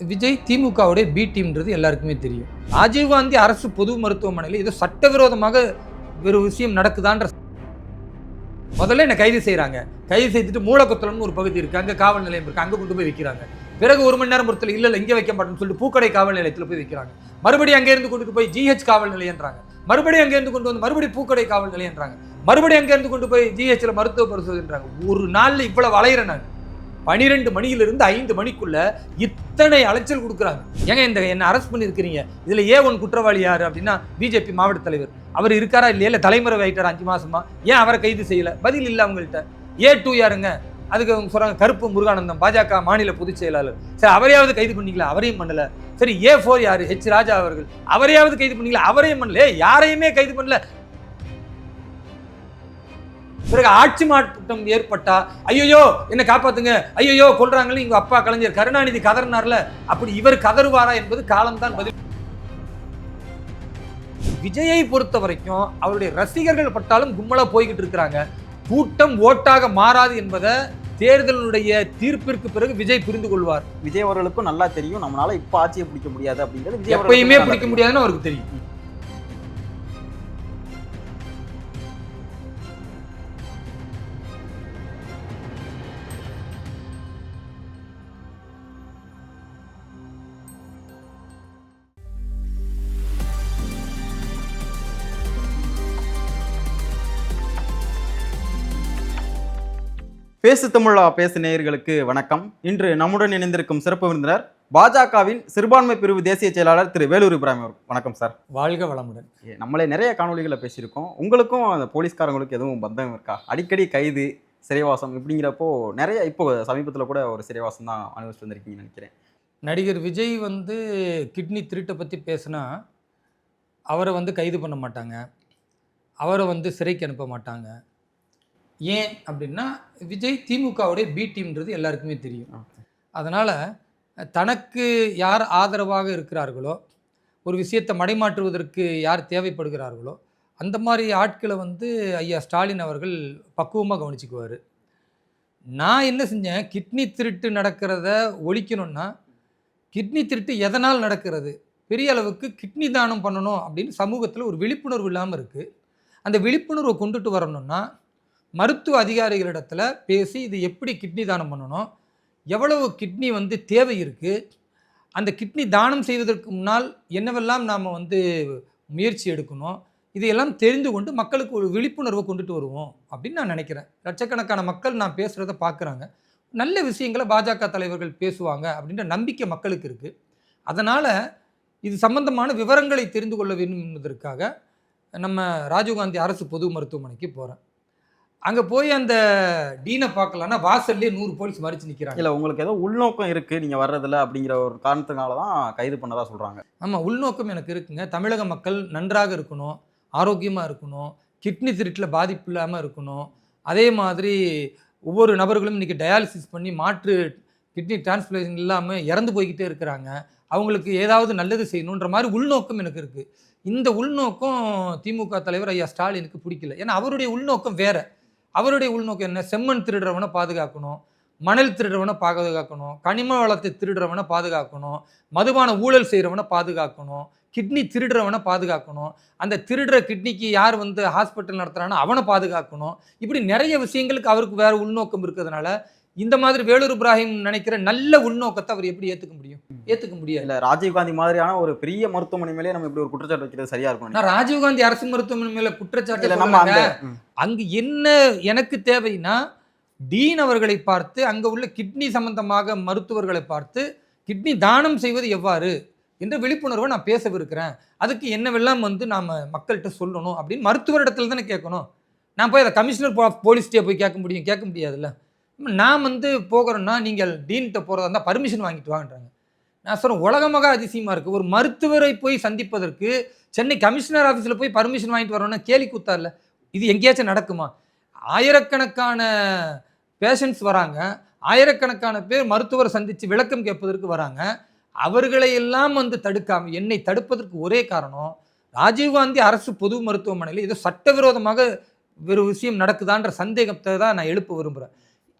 விஜய் திமுகவுடைய பி டீம்ன்றது எல்லாருக்குமே தெரியும். ராஜீவ்காந்தி அரசு பொது மருத்துவமனையில் ஏதோ சட்டவிரோதமாக ஒரு விஷயம் நடக்குதான்ற முதல்ல என்னை கைது செய்கிறாங்க கைது செய்துட்டு மூலக்குத்தலம்னு ஒரு பகுதி இருக்குது அங்கே காவல் நிலையம் இருக்குது அங்கே கொண்டு போய் வைக்கிறாங்க. பிறகு ஒரு மணி நேரம் பொறுத்தல இல்லை இல்லை இங்கே வைக்க மாட்டோம்னு சொல்லிட்டு பூக்கடை காவல் நிலையத்தில் போய் வைக்கிறாங்க. மறுபடியும் அங்கேருந்து கொண்டு போய் ஜிஹெச் காவல் நிலையன்றாங்க. மறுபடியும் அங்கேருந்து கொண்டு வந்து மறுபடியும் பூக்கடை காவல் நிலையன்றாங்க. மறுபடியும் அங்கேருந்து கொண்டு போய் ஜிஹெச்சில் மருத்துவ பரிசோதனைன்றாங்க. ஒரு நாளில் இவ்வளோ வளையிறேன் நான். பனிரெண்டு மணியிலிருந்து ஐந்து மணிக்குள்ள இத்தனை அலைச்சல் கொடுக்குறாங்க. ஏங்க இந்த என்ன அரெஸ்ட் பண்ணியிருக்கிறீங்க? இதில் ஏ ஒன் குற்றவாளி யார் அப்படின்னா பிஜேபி மாவட்ட தலைவர். அவர் இருக்காரா இல்லையா? இல்லை தலைமுறை ஆகிட்டார் அஞ்சு மாசமா? ஏன் அவரை கைது செய்யலை? பதில் இல்லை அவங்கள்ட்ட. ஏ டூ யாருங்க? அதுக்கு அவங்க சொல்கிறாங்க கருப்பு முருகானந்தம் பாஜக மாநில பொதுச் செயலாளர். சரி அவரையாவது கைது பண்ணிக்கல அவரையும் பண்ணல. சரி ஏ ஃபோர் யார்? ஹெச் ராஜா அவர்கள். அவரையாவது கைது பண்ணிக்கல அவரையும் பண்ணல. யாரையுமே கைது பண்ணல. பிறகு ஆட்சி மாற்றம் ஏற்பட்டா ஐயோ என்ன காப்பாத்துங்க ஐயோ கொல்றாங்களே இங்க அப்பா கலைஞர் கருணாநிதி கதறினார்ல அப்படி இவர் கதறுவாரா என்பது காலம்தான் பதில். விஜயை பொறுத்த வரைக்கும் அவருடைய ரசிகர்கள் பட்டாலும் கும்பலா போய்கிட்டு இருக்கிறாங்க. கூட்டம் ஓட்டாக மாறாது என்பதை தேர்தலுடைய தீர்ப்பிற்கு பிறகு விஜய் புரிந்து கொள்வார். விஜய் அவர்களுக்கும் நல்லா தெரியும். நம்மளால இப்ப ஆட்சியை பிடிக்க முடியாது அப்படிங்கிறது விஜய் எப்பயுமே பிடிக்க. முடியாதுன்னு அவருக்கு தெரியும். பேசு தமிழா பேசு நேயர்களுக்கு வணக்கம். இன்று நம்முடன் இணைந்திருக்கும் சிறப்பு விருந்தினர் பாஜகவின் சிறுபான்மை பிரிவு தேசிய செயலாளர் திரு வேலூர் இப்ராஹிம் வணக்கம் சார். வாழ்க வளமுடன். நம்மளே நிறைய காணொளிகளை பேசியிருக்கோம். உங்களுக்கும் அந்த போலீஸ்காரங்களுக்கு எதுவும் பந்தம் இருக்கா? அடிக்கடி கைது சிறைவாசம் இப்படிங்கிறப்போ நிறைய இப்போ சமீபத்தில் கூட ஒரு சிறைவாசம் தான் அனுபவிச்சு வந்திருக்கீங்கன்னு நினைக்கிறேன். நடிகர் விஜய் வந்து கிட்னி திருட்டை பற்றி பேசினா அவரை வந்து கைது பண்ண மாட்டாங்க. அவரை வந்து சிறைக்கு அனுப்ப மாட்டாங்க. ஏன் அப்படின்னா விஜய் திமுகவுடைய பி டீம்ன்றது எல்லாருக்குமே தெரியும். அதனால் தனக்கு யார் ஆதரவாக இருக்கிறார்களோ ஒரு விஷயத்தை மடைமாற்றுவதற்கு யார் தேவைப்படுகிறார்களோ அந்த மாதிரி ஆட்களை வந்து ஐயா ஸ்டாலின் அவர்கள் பக்குவமாக கவனிச்சுக்குவார். நான் என்ன செஞ்சேன்? கிட்னி திருட்டு நடக்கிறத ஒழிக்கணும்னா கிட்னி திருட்டு எதனால் நடக்கிறது? பெரிய அளவுக்கு கிட்னி தானம் பண்ணணும் அப்படின்னு சமூகத்தில் ஒரு விழிப்புணர்வு இல்லாமல் இருக்குது அந்த விழிப்புணர்வை கொண்டுட்டு வரணும்னா மருத்துவ அதிகாரிகளிடத்தில் பேசி இது எப்படி கிட்னி தானம் பண்ணணும் எவ்வளவு கிட்னி வந்து தேவை இருக்குது அந்த கிட்னி தானம் செய்வதற்கு முன்னால் என்னவெல்லாம் நாம் வந்து முயற்சி எடுக்கணும் இதையெல்லாம் தெரிந்து கொண்டு மக்களுக்கு ஒரு விழிப்புணர்வை கொண்டுட்டு வருவோம் அப்படின்னு நான் நினைக்கிறேன். லட்சக்கணக்கான மக்கள் நான் பேசுகிறத பார்க்குறாங்க நல்ல விஷயங்களை பாஜக தலைவர்கள் பேசுவாங்க அப்படின்ற நம்பிக்கை மக்களுக்கு இருக்குது அதனால் இது சம்பந்தமான விவரங்களை தெரிந்து கொள்ள வேண்டும் என்பதற்காக நம்ம ராஜீவ்காந்தி அரசு பொது மருத்துவமனைக்கு போகிறேன் அங்கே போய் அந்த டீனை பார்க்கலான்னா வாசல்லே நூறு போலீஸ் மறித்து நிற்கிறாங்க இல்லை உங்களுக்கு ஏதோ உள்நோக்கம் இருக்கு நீங்க வர்றதில்ல அப்படிங்கிற ஒரு காரணத்தினால தான் கைது பண்ணதா சொல்றாங்க. ஆமாம் உள்நோக்கம் எனக்கு இருக்குங்க. தமிழக மக்கள் நன்றாக இருக்கணும் ஆரோக்கியமாக இருக்கணும் கிட்னி திருட்டில் பாதிப்பு இல்லாமல் இருக்கணும். அதே மாதிரி ஒவ்வொரு நபர்களும் இன்றைக்கி டயாலிசிஸ் பண்ணி மாற்று கிட்னி டிரான்ஸ்பிளேஷன் இல்லாமல் இறந்து போய்கிட்டே இருக்கிறாங்க. அவங்களுக்கு ஏதாவது நல்லது செய்யணுன்ற மாதிரி உள்நோக்கம் எனக்கு இருக்குது இந்த உள்நோக்கம் திமுக தலைவர் ஐயா ஸ்டாலினுக்கு பிடிக்கல. ஏன்னா அவருடைய உள்நோக்கம் வேற. அவருடைய உள்நோக்கம் என்ன? செம்மண் திருடுறவனை பாதுகாக்கணும். மணல் திருடுறவனை பாதுகாக்கணும். கனிம வளத்தை திருடுறவனை பாதுகாக்கணும். மதுபான ஊழல் செய்கிறவனை பாதுகாக்கணும். கிட்னி திருடுறவனை பாதுகாக்கணும். அந்த திருடுற கிட்னிக்கு யார் வந்து ஹாஸ்பிட்டல் நடத்துகிறானோ அவனை பாதுகாக்கணும். இப்படி நிறைய விஷயங்களுக்கு அவருக்கு வேறு உள்நோக்கம் இருக்கிறதுனால இந்த மாதிரி வேலூர் இப்ராஹிம் நினைக்கிற நல்ல உள்நோக்கத்தை அவர் எப்படி ஏற்றுக்க முடியும்? ஏற்றுக்க முடியாது. இல்ல ராஜீவ்காந்தி மாதிரியான ஒரு பெரிய மருத்துவமனை மேலே நம்ம இப்படி ஒரு குற்றச்சாட்டு வைக்கிறது சரியா இருக்கும் நான் ராஜீவ்காந்தி அரசு மருத்துவமனை மேல குற்றச்சாட்டு நம்ம. அங்கு என்ன எனக்கு தேவைன்னா டீன் அவர்களை பார்த்து அங்க உள்ள கிட்னி சம்பந்தமாக மருத்துவர்களை பார்த்து கிட்னி தானம் செய்வது எவ்வாறு என்ற விழிப்புணர்வை நான் பேசவிருக்கிறேன். அதுக்கு என்னவெல்லாம் வந்து நாம மக்கள்கிட்ட சொல்லணும் அப்படின்னு மருத்துவரிடத்துல தானே கேட்கணும். நான் போய் அதை கமிஷனர் போ போலீஸ்டே போய் கேட்க முடியும் கேட்க முடியாதுல்ல. நான் வந்து போகிறேன்னா நீங்கள் டீன்கிட்ட போகிறதா இருந்தால் பர்மிஷன் வாங்கிட்டு வாங்கன்றாங்க. நான் சொல்கிறேன் உலகமாக அதிசயமாக இருக்குது ஒரு மருத்துவரை போய் சந்திப்பதற்கு சென்னை கமிஷனர் ஆஃபீஸில் போய் பர்மிஷன் வாங்கிட்டு வரணும்னா கேலி கூத்தா இது எங்கேயாச்சும் நடக்குமா? ஆயிரக்கணக்கான பேஷண்ட்ஸ் வராங்க. ஆயிரக்கணக்கான பேர் மருத்துவரை சந்தித்து விளக்கம் கேட்பதற்கு வராங்க. அவர்களை எல்லாம் வந்து தடுக்காம என்னை தடுப்பதற்கு ஒரே காரணம் ராஜீவ்காந்தி அரசு பொது மருத்துவமனையில் ஏதோ சட்டவிரோதமாக ஒரு விஷயம் நடக்குதான்ற சந்தேகத்தை தான் நான் எழுப்ப விரும்புகிறேன்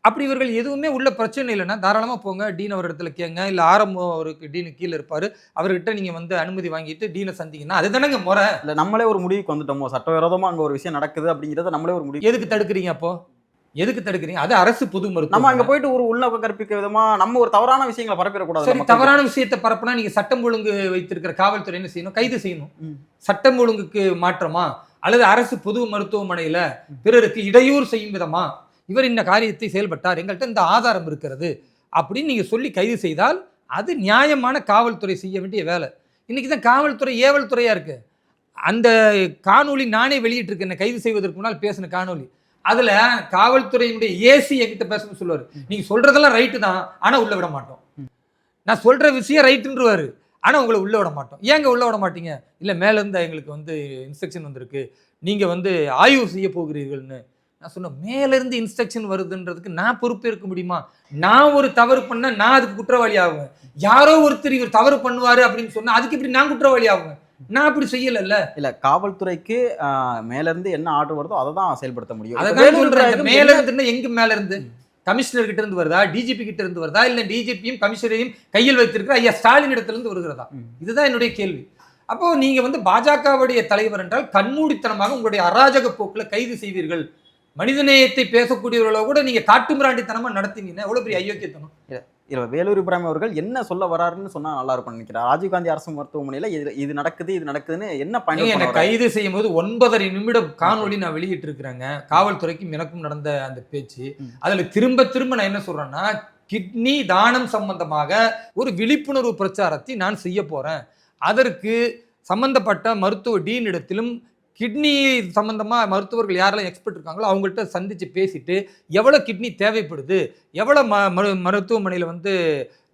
அப்படி இவர்கள் எதுவுமே உள்ள பிரச்சனை இல்லைன்னா தாராளமாக போங்க. டீன் அவர் இடத்துல கேங்க. இல்லை ஆரம்பம் அவருக்கு டீனு கீழே இருப்பார். அவர்கிட்ட நீங்கள் வந்து அனுமதி வாங்கிட்டு டீனை சந்திங்கன்னா அதுதானங்க முறை. இல்ல நம்மளே ஒரு முடிவுக்கு வந்துட்டோமோ. சட்டவிரோதமா அங்க ஒரு விஷயம் நடக்குது அப்படிங்கறத நம்மளே ஒரு முடிவு எதுக்கு தடுக்கிறீங்க அப்போ? எதுக்கு தடுக்கிறீங்க? அது அரசு பொது நம்ம மருத்துவம் அங்க போயிட்டு ஒரு உள்நோக்கம் கற்பிக்க விதமா நம்ம ஒரு தவறான விஷயங்களை பரப்பிடக்கூடாது சரி தவறான விஷயத்தை பரப்புனா நீங்க சட்டம் ஒழுங்கு வைத்திருக்கிற காவல்துறை என்ன செய்யணும்? கைது செய்யணும். சட்டம் ஒழுங்குக்கு மாற்றமா? அல்லது அரசு பொது மருத்துவமனையில பிறருக்கு இடையூறு செய்யும் விதமா? இவர் இந்த காரியத்தை செயல்பட்டார் எங்கள்கிட்ட இந்த ஆதாரம் இருக்கிறது அப்படின்னு நீங்கள் சொல்லி கைது செய்தால் அது நியாயமான காவல்துறை செய்ய வேண்டிய வேலை. இன்றைக்கி தான் காவல்துறை ஏவல் துறையாக இருக்குது அந்த காணொளி நானே வெளியிட்டிருக்கேன் கைது செய்வதற்கு முன்னால் பேசின காணொளி. அதில் காவல்துறையினுடைய ஏசி என்கிட்ட பேசணும்னு சொல்லுவார். நீங்கள் சொல்கிறதெல்லாம் ரைட்டு தான் ஆனால் உள்ளே விட மாட்டோம். நான் சொல்கிற விஷயம் ரைட்டுன்றவார் ஆனால் உங்களை உள்ளே விட மாட்டோம். ஏங்க உள்ள விட மாட்டீங்க? இல்லை மேலேருந்து எங்களுக்கு வந்து இன்ஸ்ட்ரக்ஷன் வந்திருக்கு. நீங்கள் வந்து ஆய்வு செய்ய போகிறீர்கள்னு. நான் சொன்னேன் மேல இருந்து இன்ஸ்ட்ரக்ஷன் வருதுன்றதுக்கு நான் பொறுப்பேற்க முடியுமா? நான் ஒரு தவறு பண்ணா நான் அதுக்கு குற்றவாளி ஆகுவேன் யாரோ ஒருத்தர் இவர் தவறு பண்ணுவாரு அப்படின்னு சொன்னா அதுக்கு இப்படி நான் குற்றவாளி ஆகுவேன் நான் அப்படி செய்யலல்ல. இல்ல காவல்துறைக்கு மேல இருந்து என்ன ஆர்டர் வருதோ அதை தான் செயல்படுத்த முடியும். அதை இப்ப தான் வேலூர் சொல்றேன். மேல இருந்துன்னா எங்க மேல இருந்து கமிஷனர் கிட்ட இருந்து வருதா? டிஜிபி கிட்ட இருந்து வருதா? இல்ல டிஜிபியும் கமிஷனரையும் கையில் வைத்திருக்கிற ஐயா ஸ்டாலின் இடத்துல இருந்து வருகிறதா. இதுதான் என்னுடைய கேள்வி. அப்போ நீங்க வந்து பாஜகவுடைய தலைவர் என்றால் கண்மூடித்தனமாக உங்களுடைய அராஜக போக்குல கைது செய்வீர்கள். மனிதநேயத்தை பேசக்கூடியவர்களோ கூட நீங்க காட்டுமிராண்டித்தனமா நடத்தீங்கன்னா எவ்வளவு பெரிய அயோக்கியத்தனம் இல்ல வேலூர் இப்ராஹிம் அவர்கள் என்ன சொல்ல வராருன்னு சொன்னா நல்லா இருக்கும்னு நினைக்கிறேன். ராஜீவ்காந்தி அரசு மருத்துவமனையில இது இது நடக்குது இது நடக்குதுன்னு என்ன பயன் என்னை கைது செய்யும் போது ஒன்பதரை நிமிடம் காணொளி நான் வெளியிட்டு இருக்கிறேங்க காவல்துறைக்கும் எனக்கும் நடந்த அந்த பேச்சு. அதுல திரும்ப திரும்ப நான் என்ன சொல்றேன்னா கிட்னி தானம் சம்பந்தமாக ஒரு விழிப்புணர்வு பிரச்சாரத்தை நான் செய்ய போறேன். அதற்கு சம்பந்தப்பட்ட மருத்துவ டீன் இடத்திலும் கிட்னி சம்பந்தமா மருத்துவர்கள் யாரெல்லாம் எக்ஸ்பர்ட் இருக்காங்களோ அவங்கள்ட்ட சந்திச்சு பேசிட்டு எவ்வளோ கிட்னி தேவைப்படுது எவ்வளோ ம மரு மருத்துவமனையில் வந்து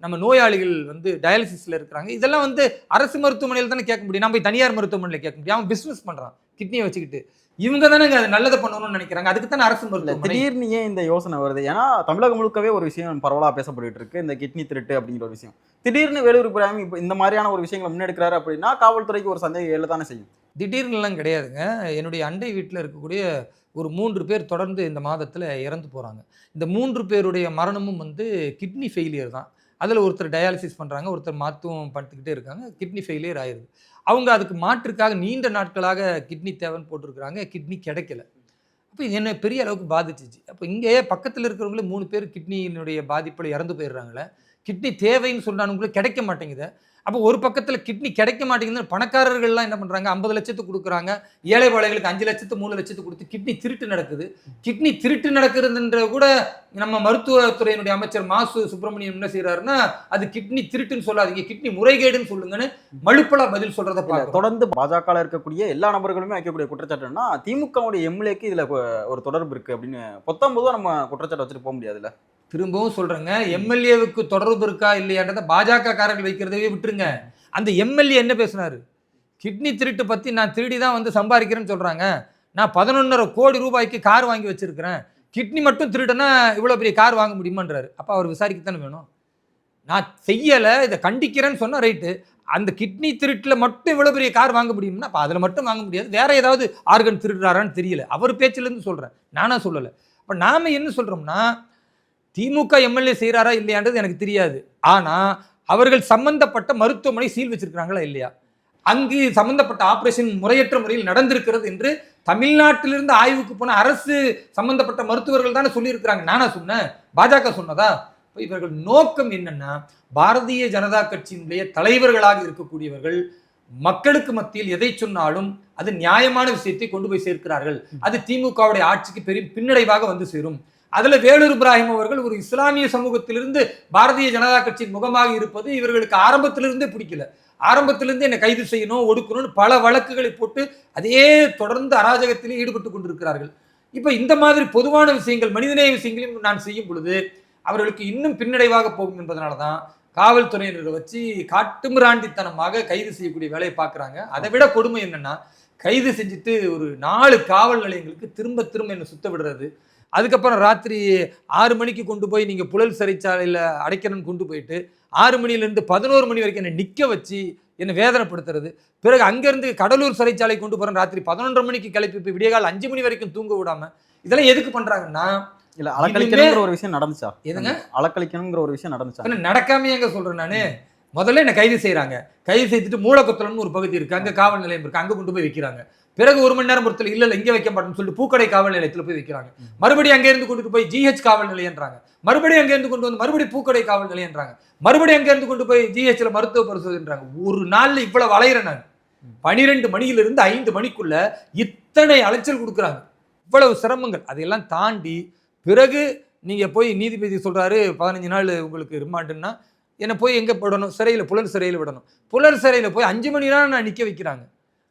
நம்ம நோயாளிகள் வந்து டயாலிசிஸில் இருக்கிறாங்க. இதெல்லாம் வந்து அரசு மருத்துவமனையில் தானே கேட்க முடியும். நம்ம தனியார் மருத்துவமனையில் கேட்க முடியும். அவன் பிஸ்னஸ் பண்ணுறான் கிட்னியை வச்சுக்கிட்டு. இவங்க தானே அது நல்லதை பண்ணணும்னு நினைக்கிறாங்க. அதுக்கு தானே அரசு இல்ல மருத்துவமனை. திடீர்னு ஏன் இந்த யோசனை வருது? ஏன்னா தமிழகம் முழுக்கவே ஒரு விஷயம் பரவலா பேசப்பட்டு இருக்கு. இந்த கிட்னி திருட்டு அப்படிங்கிற ஒரு விஷயம். திடீர்னு வேலூர் இப்போ இந்த மாதிரியான ஒரு விஷயங்களை முன்னெடுக்கிறாரு அப்படின்னா காவல்துறைக்கு ஒரு சந்தேகம் எழத்தானே செய்யும். திடீர்னுலாம் கிடையாதுங்க. என்னுடைய அண்டை வீட்டில் இருக்கக்கூடிய ஒரு மூன்று பேர் தொடர்ந்து இந்த மாதத்தில் இறந்து போகிறாங்க இந்த மூன்று பேருடைய மரணமும் வந்து கிட்னி ஃபெயிலியர் தான். அதில் ஒருத்தர் டயாலிசிஸ் பண்ணுறாங்க ஒருத்தர் மருத்துவம் பண்ணிக்கிட்டே இருக்காங்க கிட்னி ஃபெயிலியர் ஆயிடுது அவங்க அதுக்கு மாற்றுக்காக நீண்ட நாட்களாக கிட்னி தேவைன்னு போட்டிருக்கிறாங்க கிட்னி கிடைக்கல. அப்போ இது என்ன பெரிய அளவுக்கு பாதிச்சிச்சு. அப்போ இங்கே பக்கத்தில் இருக்கிறவங்களே மூணு பேர் கிட்னியினுடைய பாதிப்பில் இறந்து போயிடுறாங்களே. கிட்னி தேவைன்னு சொன்னானுங்களே கிடைக்க மாட்டேங்குது. அப்போ ஒரு பக்கத்தில் கிட்னி கிடைக்க மாட்டேங்குதுன்னு பணக்காரர்கள்லாம் என்ன பண்ணுறாங்க ஐம்பது லட்சத்துக்கு கொடுக்குறாங்க. ஏழை பாளைகளுக்கு அஞ்சு லட்சத்து மூணு லட்சத்துக்கு கொடுத்து கிட்னி திருட்டு நடக்குது. கிட்னி திருட்டு நடக்குதுன்ற கூட நம்ம மருத்துவத்துறையினுடைய அமைச்சர் மாசு சுப்பிரமணியம் என்ன செய்யறாருன்னா அது கிட்னி திருட்டுன்னு சொல்லாதீங்க. கிட்னி முறைகேடுன்னு சொல்லுங்கன்னு மழுப்பலா பதில் சொல்றத பார்க்கிறோம் தொடர்ந்து பாஜக இருக்கக்கூடிய எல்லா நபர்களுமே வைக்கக்கூடிய குற்றச்சாட்டுன்னா திமுகவுடைய எம்எல்ஏக்கு இதுல ஒரு தொடர்பு இருக்கு அப்படின்னு பொத்தாம் பொதுவா நம்ம குற்றச்சாட்டு வச்சுட்டு போக முடியாதுல்ல? திரும்பவும் சொல்றேங்க எம்எல்ஏவுக்கு தொடர்பு இருக்கா இல்லையான்றத பாஜக காரர்கள் வைக்கிறதவே விட்டுருங்க. அந்த எம்எல்ஏ என்ன பேசுனாரு? கிட்னி திருட்டு பத்தி நான் திருடி தான் வந்து சம்பாதிக்கிறேன்னு சொல்றாங்க. நான் பதினொன்னரை கோடி ரூபாய்க்கு கார் வாங்கி வச்சிருக்கிறேன். கிட்னி மட்டும் திருடனா இவ்வளோ பெரிய கார் வாங்க முடியுமான்றாரு. அப்போ அவர் விசாரிக்கத்தானே வேணும்? நான் செய்யலை இதை கண்டிக்கிறேன்னு சொன்னால் ரைட்டு அந்த கிட்னி திருட்டில் மட்டும் இவ்வளோ பெரிய கார் வாங்க முடியும்னா அப்போ அதில் மட்டும் வாங்க முடியாது. வேற ஏதாவது ஆர்கன் திருடுறாரான்னு தெரியல. அவர் பேச்சிலேருந்து சொல்கிறேன் நானாக சொல்லலை. அப்போ நாம் என்ன சொல்கிறோம்னா திமுக எம்எல்ஏ செய்கிறாரா இல்லையான்றது எனக்கு தெரியாது. ஆனால் அவர்கள் சம்பந்தப்பட்ட மருத்துவமனை சீல் வச்சிருக்கிறாங்களா இல்லையா? அங்கு சம்பந்தப்பட்ட ஆபரேஷன் முறையற்ற முறையில் நடந்திருக்கிறது என்று தமிழ்நாட்டிலிருந்து ஆய்வுக்கு போன அரசு சம்பந்தப்பட்ட மருத்துவர்கள் தானே சொல்லியிருக்கிறாங்க. நானா சொன்னேன்? பாஜக சொன்னதா? இப்போ இவர்கள் நோக்கம் என்னன்னா பாரதிய ஜனதா கட்சியினுடைய தலைவர்களாக இருக்கக்கூடியவர்கள் மக்களுக்கு மத்தியில் எதை சொன்னாலும் அது நியாயமான விஷயத்தை கொண்டு போய் சேர்க்கிறார்கள். அது திமுகவுடைய ஆட்சிக்கு பெரிய பின்னடைவாக வந்து சேரும். அதில் வேலூர் இப்ராஹிம் அவர்கள் ஒரு இஸ்லாமிய சமூகத்திலிருந்து பாரதிய ஜனதா கட்சியின் முகமாக இருப்பது இவர்களுக்கு ஆரம்பத்திலிருந்தே பிடிக்கல. ஆரம்பத்திலிருந்து என்னை கைது செய்யணும் ஒடுக்கணும்னு பல வழக்குகளை போட்டு அதே தொடர்ந்து அராஜகத்திலே ஈடுபட்டு கொண்டிருக்கிறார்கள். இப்போ இந்த மாதிரி பொதுவான விஷயங்கள் மனிதநேய விஷயங்களையும் நான் செய்யும் பொழுது அவர்களுக்கு இன்னும் பின்னடைவாக போகும் என்பதனால தான் காவல்துறையினரை வச்சு காட்டுமிராண்டித்தனமாக கைது செய்யக்கூடிய வேலையை பார்க்குறாங்க. அதை விட கொடுமை என்னென்னா கைது செஞ்சுட்டு ஒரு நாலு காவல் நிலையங்களுக்கு திரும்ப திரும்ப என்னை சுத்த விடுறது. அதுக்கப்புறம் ராத்திரி ஆறு மணிக்கு கொண்டு போய் நீங்கள் புழல் சிறைச்சாலையில் அடைக்கணும்னு கொண்டு போயிட்டு ஆறு மணிலேருந்து பதினோரு மணி வரைக்கும் என்னை நிற்க வச்சு என்னை வேதனைப்படுத்துறது. பிறகு அங்கேருந்து கடலூர் சிறைச்சாலை கொண்டு போகிறேன் ராத்திரி பதினொன்றரை மணிக்கு கிளப்பி போய் விடியகால் அஞ்சு மணி வரைக்கும் தூங்க விடாம இதெல்லாம் எதுக்கு பண்ணுறாங்கன்னா இல்ல அலக்கழிக்கணுங்கிற ஒரு விஷயம் நடந்துச்சா? எதுங்க? அலக்கழிக்கணுங்கிற ஒரு விஷயம் நடந்துச்சா? நடக்காம எங்க சொல்றேன் நானு? முதல்ல என்ன கைது செய்றாங்க. கைது செய்துட்டு மூலக்குத்தலம்னு ஒரு பகுதி இருக்கு. அங்க காவல் நிலையம் இருக்கு. அங்க கொண்டு போய் வைக்கிறாங்க. பிறகு ஒரு மணி நேரம் பொறுத்தல இல்ல இங்கே வைக்க மாட்டோம்னு சொல்லிட்டு பூக்கடை காவல் நிலையத்தில் போய் வைக்கிறாங்க. மறுபடியும் அங்கேருந்து கொண்டு போய் ஜிஹெச் காவல் நிலையன்றாங்க. மறுபடியும் அங்கேருந்து கொண்டு வந்து மறுபடியும் பூக்கடை காவல் நிலையன்றாங்க. மறுபடியும் அங்கேருந்து கொண்டு போய் ஜிஹெச்ல மருத்துவ பரிசோதனைன்றாங்க ஒரு நாள்ல இவ்வளவு வளையிறேன் நான். பனிரெண்டு மணியிலிருந்து ஐந்து மணிக்குள்ள இத்தனை அலைச்சல் கொடுக்குறாங்க. இவ்வளவு சிரமங்கள். அதையெல்லாம் தாண்டி பிறகு நீங்க போய் நீதிபதி சொல்றாரு பதினஞ்சு நாள் உங்களுக்கு ரிமாண்டுன்னா என்னை போய் எங்க போடணும் சிறையில் புலர் சிறையில் விடணும். புலர் சிறையில் போய் அஞ்சு மணி நேரம் நான் நிக்க வைக்கிறாங்க.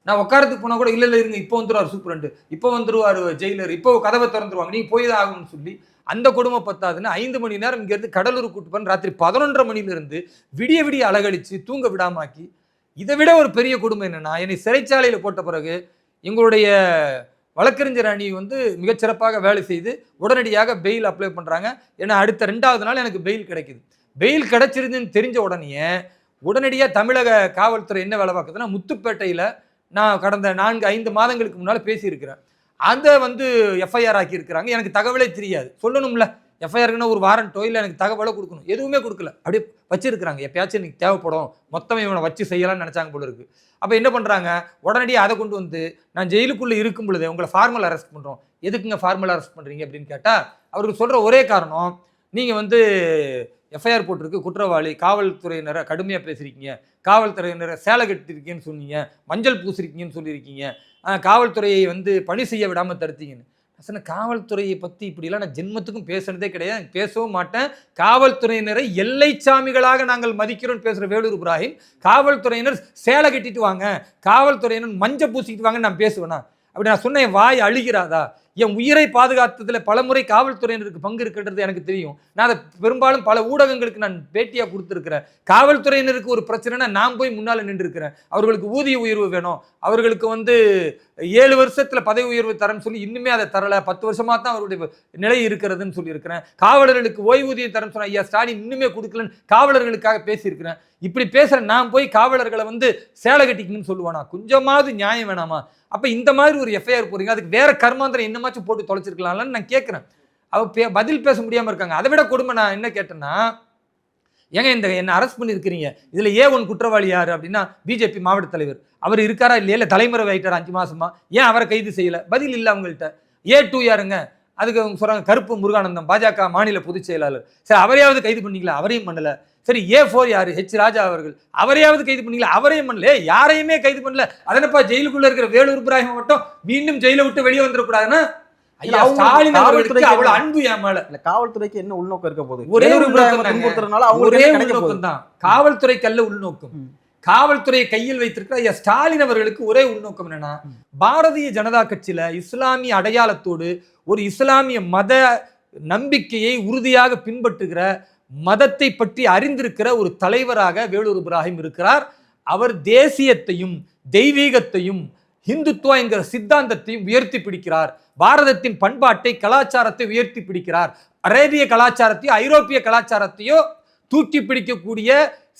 நான் உட்காரத்துக்கு போனால் கூட இல்லை இல்லை இருங்க இப்போ வந்துருவார் சூப்பரண்டு இப்போ வந்துருவார் ஜெயிலர். இப்போ கதவை திறந்துருவாங்க. நீ போய் தான் ஆகணும்னு சொல்லி அந்த கொடுமை பத்தாதுன்னு ஐந்து மணி நேரம் இங்கேருந்து கடலூர் கூட்டு போன ராத்திரி பதினொன்றரை மணிலிருந்து விடிய விடிய அலகழித்து தூங்க விடாமாக்கி இதை விட ஒரு பெரிய கொடுமை என்னென்னா என்னை சிறைச்சாலையில் போட்ட பிறகு எங்களுடைய வழக்கறிஞர் அணி வந்து மிகச்சிறப்பாக வேலை செய்து உடனடியாக பெயில் அப்ளை பண்ணுறாங்க ஏன்னா அடுத்த ரெண்டாவது நாள் எனக்கு பெயில் கிடைக்குது. பெயில் கிடைச்சிருந்துன்னு தெரிஞ்ச உடனே உடனடியாக தமிழக காவல்துறை என்ன வேலை பார்க்குதுன்னா முத்துப்பேட்டையில் நான் கடந்த நான்கு ஐந்து மாதங்களுக்கு முன்னால் பேசியிருக்கிறேன். அதை வந்து எஃப்ஐஆர் ஆக்கியிருக்கிறாங்க. எனக்கு தகவலே தெரியாது. சொல்லணும்ல எஃப்ஐஆர்னா ஒரு வாரண்ட்டோ இல்லை எனக்கு தகவலை கொடுக்கணும். எதுவுமே கொடுக்கல. அப்படியே வச்சிருக்கிறாங்க. எப்பயாச்சும் எனக்கு தேவைப்படும். மொத்தம் இவனை வச்சு செய்யலாம்னு நினச்சாங்க போல இருக்கு. அப்போ என்ன பண்ணுறாங்க உடனடியாக அதை கொண்டு வந்து நான் ஜெயிலுக்குள்ளே இருக்கும் பொழுது உங்களை ஃபார்மல் அரெஸ்ட் பண்ணுறோம் எதுக்குங்க ஃபார்மல் அரெஸ்ட் பண்ணுறீங்க அப்படின்னு கேட்டால் அவருக்கு சொல்கிற ஒரே காரணம் நீங்கள் வந்து எஃப்ஐஆர் போட்டிருக்கு. குற்றவாளி காவல்துறையினரை கடுமையாக பேசியிருக்கீங்க காவல்துறையினரை சேலை கட்டிருக்கீங்கன்னு சொன்னீங்க. மஞ்சள் பூசிருக்கீங்கன்னு சொல்லியிருக்கீங்க. காவல்துறையை வந்து பணி செய்ய விடாமல் தடுத்தீங்கன்னு. நான் சொன்னேன் காவல்துறையை பற்றி இப்படிலாம் நான் ஜென்மத்துக்கும் பேசுனதே கிடையாது. பேசவும் மாட்டேன். காவல்துறையினரை எல்லை சாமிகளாக நாங்கள் மதிக்கிறோம்னு பேசுகிற வேலூர் இப்ராஹிம் காவல்துறையினர் சேலை கட்டிட்டு வாங்க. காவல்துறையினர் மஞ்சள் பூசிக்கிட்டு வாங்கன்னு நான் பேசுவேனா? அப்படி நான் சொன்னேன் வாய் அழுகிறாதா? என் உயிரை பாதுகாத்ததில் பலமுறை காவல்துறையினருக்கு பங்கு இருக்கின்றது எனக்கு தெரியும். நான் அதை பெரும்பாலும் பல ஊடகங்களுக்கு நான் பேட்டியாக கொடுத்துருக்கிறேன். காவல்துறையினருக்கு ஒரு பிரச்சனைனா நான் போய் முன்னால் நின்றுருக்கிறேன். அவர்களுக்கு ஊதிய உயர்வு வேணும். அவர்களுக்கு வந்து ஏழு வருஷத்தில் பதவி உயர்வு தரேன்னு சொல்லி இன்னுமே அதை தரல. பத்து வருஷமாக தான் அவருடைய நிலை இருக்கிறதுன்னு சொல்லியிருக்கிறேன். காவலர்களுக்கு ஓய்வூதியம் தரேன்னு சொன்ன ஐயா ஸ்டாலின் இன்னுமே கொடுக்கலன்னு காவலர்களுக்காக பேசியிருக்கிறேன். இப்படி பேசுகிற நான் போய் காவலர்களை வந்து சேலை கட்டிக்கணும்னு சொல்லுவானா? கொஞ்சமாவது நியாயம் வேணாமா? அப்போ இந்த மாதிரி ஒரு எஃப்ஐஆர் போகிறீங்க அதுக்கு வேற கர்மாந்திரம் இன்னமாச்சும் போட்டு தொலைச்சிருக்கலாம்லன்னு நான் கேட்குறேன் அவ பே- பதில் பேச முடியாமல் இருக்காங்க. அதை விட கொடுமை நான் என்ன கேட்டேன்னா ஏங்க இந்த என்ன அரெஸ்ட் பண்ணியிருக்கிறீங்க இதுல ஏ ஒன் குற்றவாளி யாரு அப்படின்னா பிஜேபி மாவட்ட தலைவர். அவர் இருக்காரா இல்லையா? இல்லை தலைமுறை ஆகிட்டார் அஞ்சு மாசமா? ஏன் அவரை கைது செய்யல? பதில் இல்லை அவங்கள்ட்ட. ஏ டூ யாருங்க? அதுக்கு அவங்க சொல்றாங்க கருப்பு முருகானந்தம் பாஜக மாநில பொதுச் செயலாளர். சரி அவரையாவது கைது பண்ணீங்களா அவரையும் பண்ணல. சரி ஏ ஃபோர் யாரு? ஹெச் ராஜா அவர்கள். அவரையாவது கைது பண்ணீங்களா அவரையும் பண்ணல. யாரையுமே கைது பண்ணல. அதனப்பா ஜெயிலுக்குள்ள இருக்கிற வேலூர் இப்ராஹிம் மட்டும் மீண்டும் ஜெயிலை விட்டு வெளியே வந்துடக்கூடாதுன்னா? காவல்துறைக்கு என்ன? உள்நோக்கம் இருக்க போகுது? ஒரே ஒரு காவல்துறைக்கு அல்ல உள்நோக்கம். காவல்துறையை கையில் வைத்திருக்கிற ஐயா ஸ்டாலின் அவர்களுக்கு ஒரே உள்நோக்கம் என்னன்னா. பாரதிய ஜனதா கட்சியில இஸ்லாமிய அடையாளத்தோடு ஒரு இஸ்லாமிய மத நம்பிக்கையை உறுதியாக பின்பற்றுகிற மதத்தை பற்றி அறிந்திருக்கிற ஒரு தலைவராக வேலூர் இப்ராஹிம் இருக்கிறார். அவர் தேசியத்தையும் தெய்வீகத்தையும் இந்துத்துவா என்கிற சித்தாந்தத்தையும் உயர்த்தி பிடிக்கிறார். பாரதத்தின் பண்பாட்டை கலாச்சாரத்தை உயர்த்தி பிடிக்கிறார். அரேபிய கலாச்சாரத்தையோ ஐரோப்பிய கலாச்சாரத்தையோ தூக்கி பிடிக்கக்கூடிய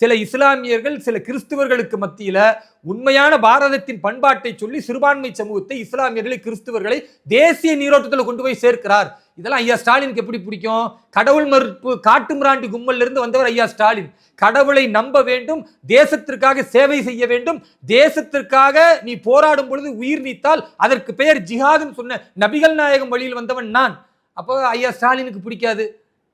சில இஸ்லாமியர்கள் சில கிறிஸ்துவர்களுக்கு மத்தியில் உண்மையான பாரதத்தின் பண்பாட்டை சொல்லி சிறுபான்மை சமூகத்தை இஸ்லாமியர்களை கிறிஸ்துவர்களை தேசிய நீரோட்டத்தில் கொண்டு போய் சேர்க்கிறார். இதெல்லாம் ஐயா ஸ்டாலினுக்கு எப்படி பிடிக்கும்? கடவுள் மறுப்பு காட்டு மிராண்டி கும்மல்லிருந்து வந்தவர் ஐயா ஸ்டாலின். கடவுளை நம்ப வேண்டும் தேசத்திற்காக சேவை செய்ய வேண்டும் தேசத்திற்காக நீ போராடும் பொழுது உயிர் நீத்தால் அதற்கு பெயர் ஜிஹாதுன்னு சொன்ன நபிகள் நாயகம் வழியில் வந்தவன் நான். அப்போ ஐயா ஸ்டாலினுக்கு பிடிக்காது.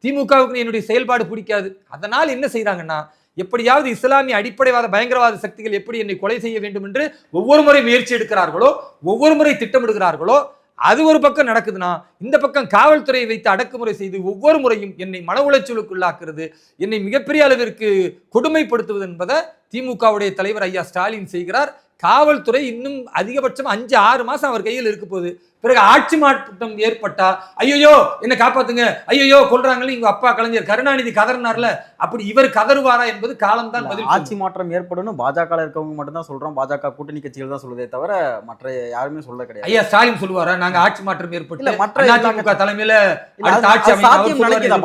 திமுகவுக்கு என்னுடைய செயல்பாடு பிடிக்காது. அதனால் என்ன செய்கிறாங்கன்னா எப்படியாவது இஸ்லாமிய அடிப்படைவாத பயங்கரவாத சக்திகள் எப்படி என்னை கொலை செய்ய வேண்டும் என்று ஒவ்வொரு முறை முயற்சி எடுக்கிறார்களோ ஒவ்வொரு முறை திட்டமிடுகிறார்களோ அது ஒரு பக்கம் நடக்குதுன்னா இந்த பக்கம் காவல்துறையை வைத்து அடக்குமுறை செய்து ஒவ்வொரு முறையும் என்னை மன உளைச்சலுக்குள்ளாக்குறது என்னை மிகப்பெரிய அளவிற்கு கொடுமைப்படுத்துவது என்பதை திமுகவுடைய தலைவர் ஐயா ஸ்டாலின் செய்கிறார். காவல்துறை இன்னும் அதிகபட்சம் அஞ்சு ஆறு மாசம் அவர் கையில் இருக்க போகுது. பிறகு ஆட்சி மாற்றம் ஏற்பட்டா ஐயோ என்ன காப்பாத்துங்க ஐயோ கொல்றாங்களே இங்க அப்பா கலைஞர் கருணாநிதி கதறினார்ல அப்படி இவர் கதறுவாரா என்பது காலம்தான் பதில் ஆட்சி மாற்றம் ஏற்படும் பாஜக இருக்கவங்க மட்டும் தான் சொல்றோம் பாஜக கூட்டணி கட்சிகள் தான் சொல்லுதே தவிர மற்ற யாருமே சொல்ல கிடையாது. ஐயா ஸ்டாலின் சொல்லுவாரா? நாங்க ஆட்சி மாற்றம் ஏற்பட்டு மற்ற தலைமையில ஆட்சி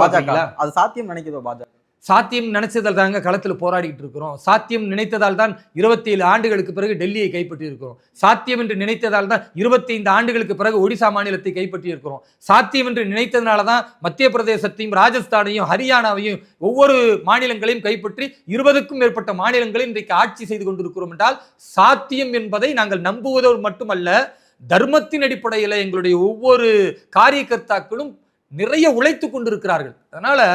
பாஜக? அது சாத்தியம் நினைக்குதோ பாஜக? சாத்தியம் நினைச்சதால் தாங்க களத்தில் போராடிட்டு இருக்கிறோம். சாத்தியம் நினைத்ததால் தான் இருபத்தி ஏழு ஆண்டுகளுக்கு பிறகு டெல்லியை கைப்பற்றி இருக்கிறோம். சாத்தியம் என்று நினைத்ததால் தான் இருபத்தைந்து ஆண்டுகளுக்கு பிறகு ஒடிசா மாநிலத்தை கைப்பற்றி இருக்கிறோம். சாத்தியம் என்று நினைத்ததுனால தான் மத்திய பிரதேசத்தையும் ராஜஸ்தானையும் ஹரியானாவையும் ஒவ்வொரு மாநிலங்களையும் கைப்பற்றி இருபதுக்கும் மேற்பட்ட மாநிலங்களில் இன்றைக்கு ஆட்சி செய்து கொண்டிருக்கிறோம் என்றால் சாத்தியம் என்பதை நாங்கள் நம்புவதோடு மட்டுமல்ல தர்மத்தின் அடிப்படையில் எங்களுடைய ஒவ்வொரு காரியகர்த்தாக்களும் நிறைய உழைத்து கொண்டிருக்கிறார்கள். அதனால்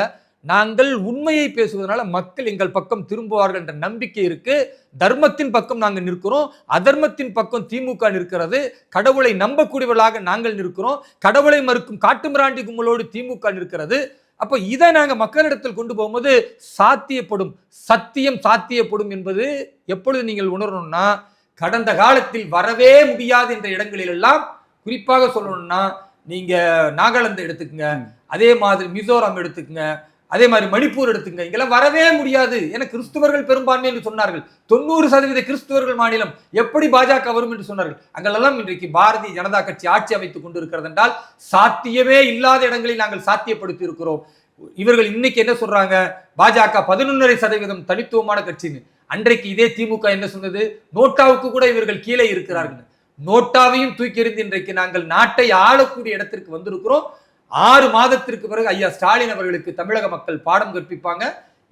நாங்கள் உண்மையை பேசுவதனால மக்கள் எங்கள் பக்கம் திரும்புவார்கள் என்ற நம்பிக்கை இருக்கு. தர்மத்தின் பக்கம் நாங்கள் நிற்கிறோம். அதர்மத்தின் பக்கம் திமுக நிற்கிறது. கடவுளை நம்பக்கூடியவர்களாக நாங்கள் நிற்கிறோம். கடவுளை மறுக்கும் காட்டுமிராண்டி கும்பலோடு திமுக நிற்கிறது. அப்போ இதை நாங்கள் மக்களிடத்தில் கொண்டு போகும்போது சாத்தியப்படும் சத்தியம் சாத்தியப்படும் என்பது எப்பொழுது நீங்கள் உணரணும்னா கடந்த காலத்தில் வரவே முடியாது என்ற இடங்களில் எல்லாம் குறிப்பாக சொல்லணும்னா நீங்க நாகாலாந்து எடுத்துக்கங்க. அதே மாதிரி மிசோரம் எடுத்துக்கங்க. அதே மாதிரி மணிப்பூர் எடுத்துங்க. இங்கெல்லாம் வரவே முடியாது. என கிறிஸ்துவர்கள் பெரும்பான்மை என்று சொன்னார்கள். தொண்ணூறு சதவீத கிறிஸ்துவர்கள் மாநிலம் எப்படி பாஜக வரும் என்று சொன்னார்கள். அங்கெல்லாம் இன்றைக்கு பாரதிய ஜனதா கட்சி ஆட்சி அமைத்துக் கொண்டிருக்கிறது என்றால் சாத்தியமே இல்லாத இடங்களில் நாங்கள் சாத்தியப்படுத்தி இருக்கிறோம். இவர்கள் இன்னைக்கு என்ன சொல்றாங்க? பாஜக பதினொன்றரை சதவீதம் தனித்துவமான கட்சின்னு. அன்றைக்கு இதே திமுக என்ன சொன்னது? நோட்டாவுக்கு கூட இவர்கள் கீழே இருக்கிறார்கள். நோட்டாவையும் தூக்கி எறிந்து இன்றைக்கு நாங்கள் நாட்டை ஆளக்கூடிய இடத்திற்கு வந்திருக்கிறோம். ஆறு மாதத்திற்கு பிறகு ஐயா ஸ்டாலின் அவர்களுக்கு தமிழக மக்கள் பாடம் கற்பிப்பாங்க.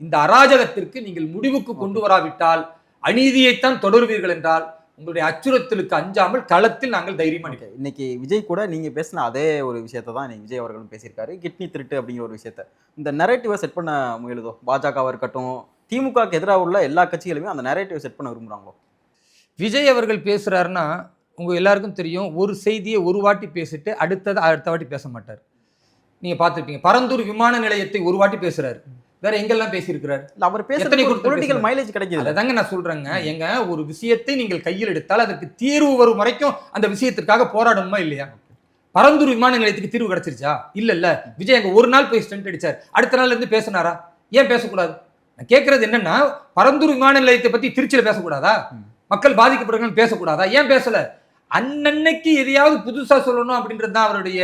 இந்த அராஜகத்திற்கு நீங்கள் முடிவுக்கு கொண்டு வராவிட்டால் அநீதியைத்தான் தொடருவீர்கள் என்றால் உங்களுடைய அச்சுறுத்தலுக்கு அஞ்சாமல் களத்தில் நாங்கள் தைரியமா நிற்கிறோம் இன்னைக்கு விஜய் கூட நீங்க பேசின அதே ஒரு விஷயத்தை தான் விஜய் அவர்களும் பேசியிருக்காரு. கிட்னி திருட்டு அப்படிங்கிற ஒரு விஷயத்த. இந்த நெரேட்டிவை செட் பண்ண முயலுதோ? பாஜகவா இருக்கட்டும் திமுகக்கு எதிராக உள்ள எல்லா கட்சிகளுமே அந்த நெரேட்டிவை செட் பண்ண விரும்புறாங்களோ? விஜய் அவர்கள் பேசுறாருன்னா உங்க எல்லாருக்கும் தெரியும் ஒரு செய்தியை ஒரு வாட்டி பேசிட்டு அடுத்தது அடுத்த வாட்டி பேச மாட்டார். நீங்க பார்த்துருப்பீங்க. பரந்தூர் விமான நிலையத்தை ஒரு வாட்டி பேசுறாரு. வேற எங்கெல்லாம் பேசியிருக்கிறார்? அவர் பேசுறது? மைலேஜ் கிடைக்குது. அதைதாங்க நான் சொல்றேங்க. எங்க ஒரு விஷயத்தை நீங்கள் கையில் எடுத்தால் அதற்கு தீர்வு வரும் வரைக்கும் அந்த விஷயத்திற்காக போராடணுமா இல்லையா? பரந்தூர் விமான நிலையத்துக்கு தீர்வு கிடைச்சிருச்சா? இல்ல இல்ல. விஜய் அங்க ஒரு நாள் போய் ஸ்டண்ட் அடிச்சார். அடுத்த நாள்ல இருந்து பேசினாரா? ஏன் பேசக்கூடாது? நான் கேட்கறது என்னன்னா பரந்தூர் விமான நிலையத்தை பத்தி திருச்சியில பேசக்கூடாதா. மக்கள் பாதிக்கப்படுறாங்கன்னு பேசக்கூடாதா? ஏன் பேசல? அன்னன்னைக்கு எதையாவது புதுசாக சொல்லணும் அப்படின்றது தான் அவருடைய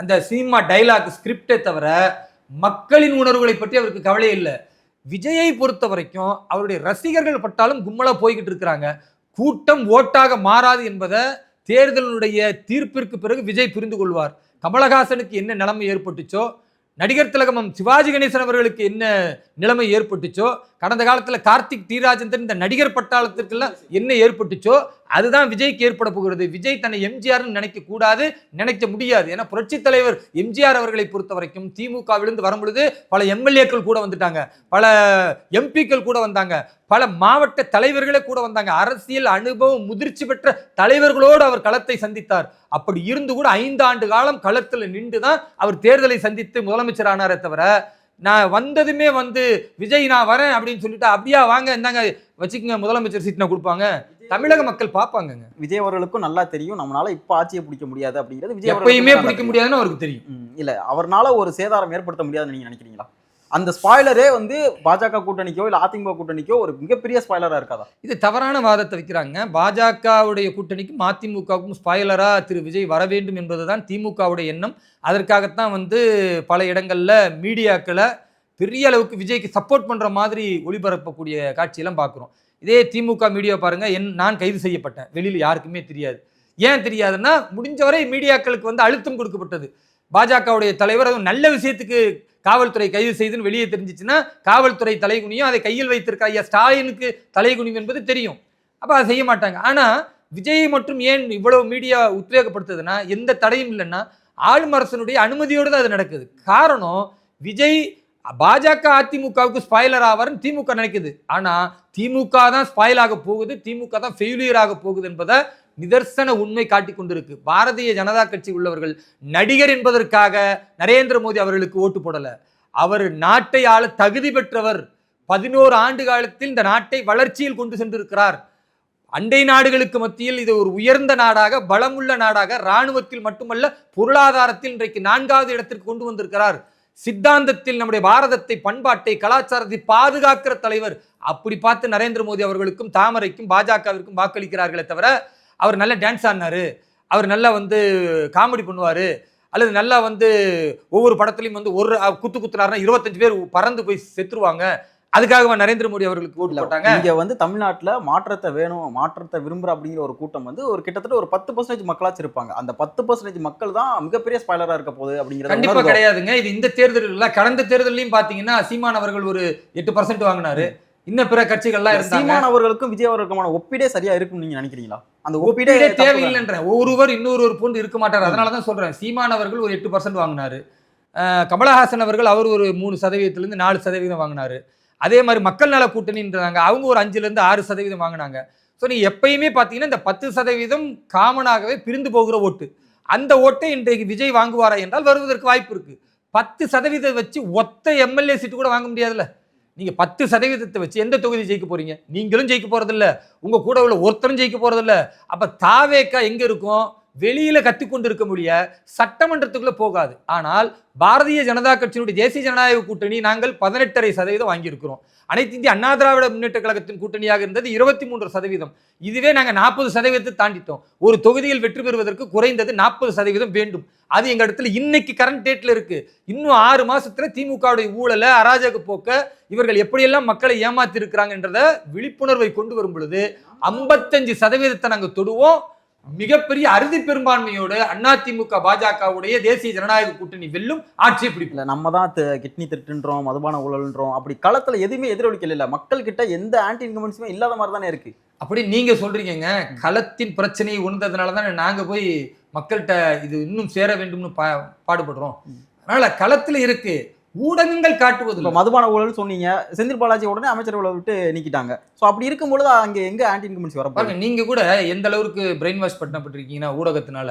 அந்த சினிமா டைலாக் ஸ்கிரிப்டே தவிர மக்களின் உணர்வுகளை பற்றி அவருக்கு கவலை இல்லை. விஜயை பொறுத்த வரைக்கும் அவருடைய ரசிகர்கள் பட்டாலும் கும்மலாக போய்கிட்டு இருக்கிறாங்க. கூட்டம் ஓட்டாக மாறாது என்பதை தேர்தலுடைய தீர்ப்பிற்கு பிறகு விஜய் புரிந்து கொள்வார். கமலஹாசனுக்கு என்ன நிலைமை ஏற்பட்டுச்சோ நடிகர் திலகமம் சிவாஜி கணேசன் அவர்களுக்கு என்ன நிலைமை ஏற்பட்டுச்சோ கடந்த காலத்தில் கார்த்திக் டி ராஜேந்திரன் இந்த நடிகர் பட்டாளத்திற்கெல்லாம் என்ன ஏற்பட்டுச்சோ அதுதான் விஜய்க்கு ஏற்பட போகிறது. விஜய் தன்னை எம்ஜிஆர்னு நினைக்க கூடாது நினைக்க முடியாது. ஏன்னா புரட்சி தலைவர் எம்ஜிஆர் அவர்களை பொறுத்த வரைக்கும் திமுகவிலிருந்து வரும் பொழுது பல எம்எல்ஏக்கள் கூட வந்துட்டாங்க. பல எம்பிக்கள் கூட வந்தாங்க. பல மாவட்ட தலைவர்களே கூட வந்தாங்க. அரசியல் அனுபவம் முதிர்ச்சி பெற்ற தலைவர்களோடு அவர் களத்தை சந்தித்தார். அப்படி இருந்து கூட ஐந்து ஆண்டு காலம் களத்தில் நின்று தான் அவர் தேர்தலை சந்தித்து முதலமைச்சர் ஆனாரே தவிர நான் வந்ததுமே வந்து விஜய் நான் வரேன் அப்படின்னு சொல்லிட்டு அப்படியா வாங்க இந்தாங்க வச்சுக்கோங்க முதலமைச்சர் சீட் நான் கொடுப்பாங்க. தமிழக மக்கள் பார்ப்பாங்கங்க. விஜய் அவர்களுக்கும் நல்லா தெரியும். நம்மளால இப்ப ஆட்சியை பிடிக்க முடியாது அப்படிங்கிறது விஜய் எப்பயுமே பிடிக்க. முடியாதுன்னு அவருக்கு தெரியும். இல்ல அவர்னால ஒரு சேதாரம் ஏற்படுத்த முடியாதுன்னு நீங்க நினைக்கிறீங்களா? அந்த ஸ்பாய்லரே வந்து பாஜக கூட்டணிக்கோ இல்லை அதிமுக கூட்டணிக்கோ ஒரு மிகப்பெரிய ஸ்பாய்லராக இருக்காதா? இது தவறான வாதத்தை வைக்கிறாங்க. பாஜகவுடைய கூட்டணிக்கும் அதிமுகவுக்கும் ஸ்பாய்லராக திரு விஜய் வர வேண்டும் என்பதுதான் திமுகவுடைய எண்ணம். அதற்காகத்தான் வந்து பல இடங்களில் மீடியாக்களை பெரிய அளவுக்கு விஜய்க்கு சப்போர்ட் பண்ணுற மாதிரி ஒளிபரப்பக்கூடிய காட்சியெல்லாம் பார்க்குறோம். இதே திமுக மீடியா பாருங்கள் என் நான் கைது செய்யப்பட்டேன். வெளியில் யாருக்குமே தெரியாது. ஏன் தெரியாதுன்னா முடிஞ்சவரை மீடியாக்களுக்கு வந்து அழுத்தம் கொடுக்கப்பட்டது. பாஜகவுடைய தலைவர் அதுவும் நல்ல விஷயத்துக்கு காவல்துறை கைது செய்துன்னு வெளியே தெரிஞ்சிச்சுன்னா காவல்துறை தலைகுனியும் அதை கையில் வைத்திருக்க ஐயா ஸ்டாலினுக்கு தலைகுனியும் என்பது தெரியும். அப்போ அதை செய்ய மாட்டாங்க. ஆனால் விஜயை மட்டும் ஏன் இவ்வளவு மீடியா உத்வேகப்படுத்துதுன்னா எந்த தடையும் இல்லைன்னா ஆளும் அரசனுடைய அனுமதியோடு தான் அது நடக்குது. காரணம் விஜய் பாஜக அதிமுகவுக்கு ஸ்பாயிலர் ஆவார்னு திமுக நினைக்குது. ஆனால் திமுக தான் ஸ்பாயில் ஆக போகுது திமுக தான் ஃபெயிலியர் ஆக போகுது என்பதை நிதர்சன உண்மை காட்டிக் கொண்டிருக்கு. பாரதிய ஜனதா கட்சி உள்ளவர்கள் நடிகர் என்பதற்காக நரேந்திர மோடி அவர்களுக்கு ஓட்டு போடல. அவர் நாட்டை ஆள தகுதி பெற்றவர் பதினோரு ஆண்டு காலத்தில் இந்த நாட்டை வளர்ச்சியில் கொண்டு சென்றிருக்கிறார். அண்டை நாடுகளுக்கு மத்தியில் இது ஒரு உயர்ந்த நாடாக பலமுள்ள நாடாக இராணுவத்தில் மட்டுமல்ல பொருளாதாரத்தில் இன்றைக்கு நான்காவது இடத்திற்கு கொண்டு வந்திருக்கிறார். சித்தாந்தத்தில் நம்முடைய பாரதத்தை பண்பாட்டை கலாச்சாரத்தை பாதுகாக்கிற தலைவர். அப்படி பார்த்து நரேந்திர மோடி அவர்களுக்கும் தாமரைக்கும் பாஜகவிற்கும் வாக்களிக்கிறார்களே தவிர அவர் நல்ல டான்ஸ் ஆடினாரு. அவர் நல்லா வந்து காமெடி பண்ணுவாரு. அல்லது நல்லா வந்து ஒவ்வொரு படத்துலையும் வந்து ஒரு குத்து குத்துனாருன்னா இருபத்தஞ்சு பேர் பறந்து போய் செத்துருவாங்க. அதுக்காக நரேந்திர மோடி அவர்களுக்கு ஓட்டு போட்டாங்க. இங்க வந்து தமிழ்நாட்டுல மாற்றத்தை வேணும் மாற்றத்தை விரும்புற அப்படிங்கிற ஒரு கூட்டம் வந்து ஒரு கிட்டத்தட்ட ஒரு பத்து பர்சன்டேஜ் மக்களாச்சும் இருப்பாங்க. அந்த பத்து பர்சன்டேஜ் மக்கள் தான் மிகப்பெரிய ஸ்பாய்லரா இருக்க போகுது அப்படிங்கிறத கண்டிப்பா. கிடையாதுங்க. இது இந்த தேர்தலில் கடந்த தேர்தலையும் பாத்தீங்கன்னா சீமான் அவர்கள் ஒரு எட்டு பர்சன்ட் வாங்கினாரு. இன்னும் பிற கட்சிகள்லாம் இருந்தாங்க. சீமான் அவர்களுக்கும் விஜய் அவர்களுக்குமான ஒப்பீடே சரியா இருக்கும்னு நீங்க நினைக்கிறீங்களா? அந்த ஒப்பீடே. தேவையில்லைன்ற. ஒருவர் இன்னொரு ஒரு பொண்ணு இருக்க மாட்டார். அதனால தான் சொல்றேன். சீமான் அவர்கள் ஒரு எட்டு பர்சன்ட் வாங்கினாரு. கமலஹாசன் அவர்கள் அவர் ஒரு மூணு சதவீதத்திலிருந்து நாலு சதவீதம் வாங்கினாரு. அதே மாதிரி மக்கள் நல கூட்டணின்றாங்க. அவங்க ஒரு அஞ்சுல இருந்து ஆறு சதவீதம் வாங்கினாங்க. ஸோ நீ எப்பயுமே பார்த்தீங்கன்னா இந்த பத்து சதவீதம் காமனாகவே பிரிந்து போகிற ஓட்டு. அந்த ஓட்டை இன்றைக்கு விஜய் வாங்குவாரா என்றால் வருவதற்கு வாய்ப்பு இருக்கு. பத்து சதவீதம் வச்சு ஒத்த எம்எல்ஏ சீட்டு கூட வாங்க முடியாதுல்ல. நீங்கள் பத்து சதவீதத்தை வச்சு எந்த தொகுதி ஜெயிக்க போகிறீங்க நீங்களும் ஜெயிக்க போகிறதில்ல உங்கள் கூட உள்ள ஒருத்தரும் ஜெயிக்க போகிறதில்ல அப்போ தாவேக்கா எங்கே இருக்கும்? வெளியில் கத்திக்கொண்டு இருக்க முடிய சட்டமன்றத்துக்குள்ளே போகாது. ஆனால் பாரதிய ஜனதா கட்சியினுடைய தேசிய ஜனநாயக கூட்டணி நாங்கள் பதினெட்டரை சதவீதம் வாங்கியிருக்கிறோம். அனைத்து இந்திய அண்ணா திராவிட முன்னேற்ற கழகத்தின் கூட்டணியாக இருந்தது இருபத்தி மூன்று சதவீதம். இதுவே நாங்கள் நாற்பது சதவீதத்தை தாண்டிட்டோம். ஒரு தொகுதியில் வெற்றி பெறுவதற்கு குறைந்தது நாற்பது சதவீதம் வேண்டும். அது எங்கள் இடத்துல இன்னைக்கு கரண்ட் டேட்டில் இருக்கு. இன்னும் ஆறு மாசத்துல திமுகவுடைய ஊழலை அராஜக போக்க இவர்கள் எப்படியெல்லாம் மக்களை ஏமாத்தி இருக்கிறாங்கன்றத விழிப்புணர்வை கொண்டு வரும் பொழுது ஐம்பத்தஞ்சு சதவீதத்தை நாங்கள் தொடுவோம். மிகப்பெரிய அறுதி பெரும்பான்மையோடு அதிமுக பாஜகவுடைய தேசிய ஜனநாயக கூட்டணி வெல்லும் ஆட்சியை பிடிக்கும். இல்ல நம்ம தான் கிட்னி திருட்டுன்றோம் மதுபான ஊழல்ன்றோம் அப்படி களத்துல எதுவுமே எதிரொலிக்கல இல்ல. மக்கள் கிட்ட எந்த ஆன்டி இன்கமெண்ட்ஸுமே இல்லாத மாதிரி தானே இருக்கு. அப்படி நீங்க சொல்றீங்கங்க களத்தின் பிரச்சனையை உணர்ந்ததுனால தானே நாங்க போய் மக்கள்கிட்ட இது இன்னும் சேர வேண்டும்னு பா பாடுபடுறோம். அதனால களத்துல இருக்கு. ஊடகங்கள் இப்ப காட்டுவதில்லை மதுபான ஊழல் சொன்னீங்க செந்தில் பாலாஜி உடனே அமைச்சரவை விட்டு நீக்கிட்டாங்க. சோ அப்படி இருக்கும்பொழுது அங்க எங்க ஆன்டி இன்கமெண்ட்ஸ் வரப்போகுது பாருங்க நீங்க கூட எந்த அளவுக்கு பிரெயின் வாஷ் பண்ணப்பட்டிருக்கீங்கன்னா ஊடகத்தினால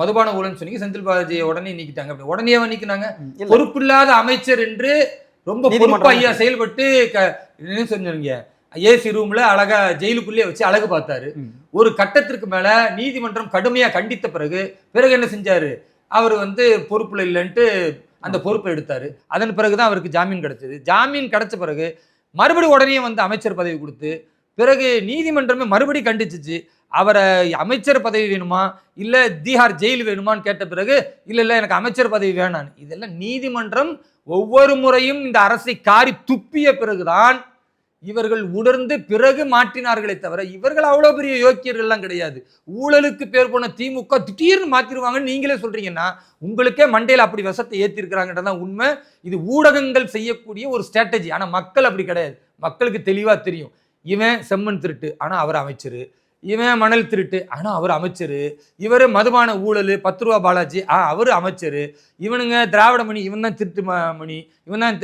மதுபான ஊழல்னு சொன்னீங்க செந்தில் பாலாஜியை உடனே நீக்கிட்டாங்க. அப்படி உடனே நீக்கினாங்க. பொறுப்பில்லாத அமைச்சர் என்று ரொம்ப பொறுப்பா ஐயா செயல்பட்டு என்ன சொன்னீங்க ஏசி ரூம்ல அழகா ஜெயிலுக்குள்ளே வச்சு அழகு பார்த்தாரு. ஒரு கட்டத்திற்கு மேல நீதிமன்றம் கடுமையா கண்டித்த பிறகு பிறகு என்ன செஞ்சாரு? அவர் வந்து பொறுப்புல இல்லைன்ட்டு அந்த பொறுப்பை எடுத்தாரு. அதன் பிறகுதான் அவருக்கு ஜாமீன் கிடைச்சது. ஜாமீன் கிடைச்ச பிறகு மறுபடியும் உடனே வந்து அமைச்சர் பதவி கொடுத்து பிறகு நீதிமன்றமே மறுபடியும் கண்டிச்சிச்சு. அவரை அமைச்சர் பதவி வேணுமா? இல்ல தீஹார் ஜெயில் வேணுமான்னு கேட்ட பிறகு இல்ல இல்ல எனக்கு அமைச்சர் பதவி வேணான்னு. இதெல்லாம் நீதிமன்றம் ஒவ்வொரு முறையும் இந்த அரசை காரி துப்பிய பிறகுதான் இவர்கள் உணர்ந்து பிறகு மாற்றினார்களே தவிர இவர்கள் அவ்வளோ பெரிய யோக்கியர்கள்லாம் கிடையாது. ஊழலுக்கு பேர் போன திமுக திடீர்னு மாற்றிடுவாங்கன்னு நீங்களே சொல்கிறீங்கன்னா உங்களுக்கே மண்டையில் அப்படி விஷத்தை ஏத்திருக்கிறாங்கன்றதான் உண்மை. இது ஊடகங்கள் செய்யக்கூடிய ஒரு ஸ்ட்ராட்டஜி ஆனால் மக்கள் அப்படி கிடையாது. மக்களுக்கு தெளிவாக தெரியும். இவன் செம்மண் திருட்டு ஆனால் அவர் அமைச்சர். இவன் மணல் திருட்டு ஆனால் அவர் அமைச்சர். இவர் மதுபான ஊழல் பத்து ரூபா பாலாஜி ஆ அவர் அமைச்சர். இவனுங்க திராவிட மணி இவன் தான் திருட்டு மணி. இவன் தான்